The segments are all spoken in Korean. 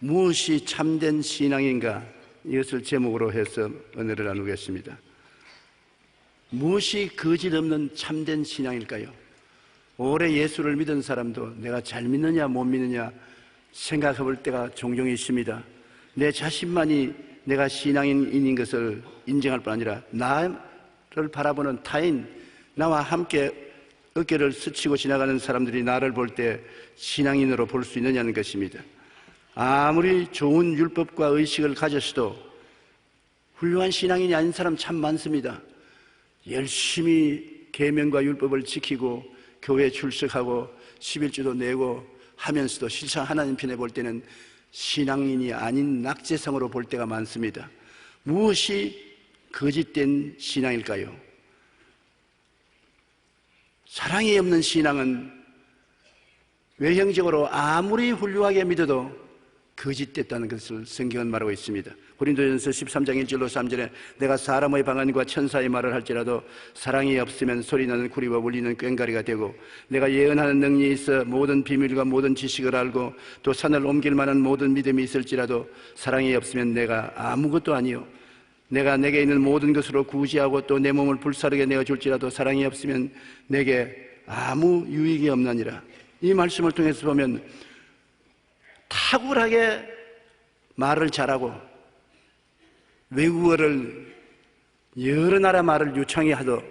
무엇이 참된 신앙인가? 이것을 제목으로 해서 은혜를 나누겠습니다. 무엇이 거짓 없는 참된 신앙일까요? 오래 예수를 믿은 사람도 내가 잘 믿느냐 못 믿느냐 생각해 볼 때가 종종 있습니다. 내 자신만이 내가 신앙인인 것을 인정할 뿐 아니라 나를 바라보는 타인, 나와 함께 어깨를 스치고 지나가는 사람들이 나를 볼 때 신앙인으로 볼 수 있느냐는 것입니다. 아무리 좋은 율법과 의식을 가졌어도 훌륭한 신앙인이 아닌 사람 참 많습니다. 열심히 계명과 율법을 지키고 교회 출석하고 11주도 내고 하면서도 실상 하나님 편에 볼 때는 신앙인이 아닌 낙제성으로 볼 때가 많습니다. 무엇이 거짓된 신앙일까요? 사랑이 없는 신앙은 외형적으로 아무리 훌륭하게 믿어도 거짓됐다는 것을 성경은 말하고 있습니다. 고린도전서 13장 1절로 3절에 내가 사람의 방언과 천사의 말을 할지라도 사랑이 없으면 소리나는 구리와 울리는 꽹가리가 되고 내가 예언하는 능력이 있어 모든 비밀과 모든 지식을 알고 또 산을 옮길 만한 모든 믿음이 있을지라도 사랑이 없으면 내가 아무것도 아니요 내가 내게 있는 모든 것으로 구제하고 또 내 몸을 불사르게 내어 줄지라도 사랑이 없으면 내게 아무 유익이 없나니라. 이 말씀을 통해서 보면 탁월하게 말을 잘하고 외국어를 여러 나라 말을 유창히 하도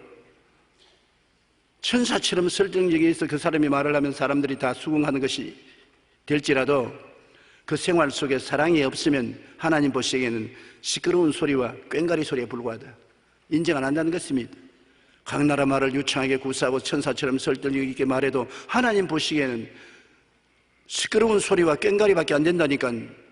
천사처럼 설득력이 있어 그 사람이 말을 하면 사람들이 다 수긍하는 것이 될지라도 그 생활 속에 사랑이 없으면 하나님 보시기에는 시끄러운 소리와 꽹가리 소리에 불과하다. 인정 안 한다는 것입니다. 각 나라 말을 유창하게 구사하고 천사처럼 설득력 있게 말해도 하나님 보시기에는 시끄러운 소리와 꽹가리밖에 안 된다니까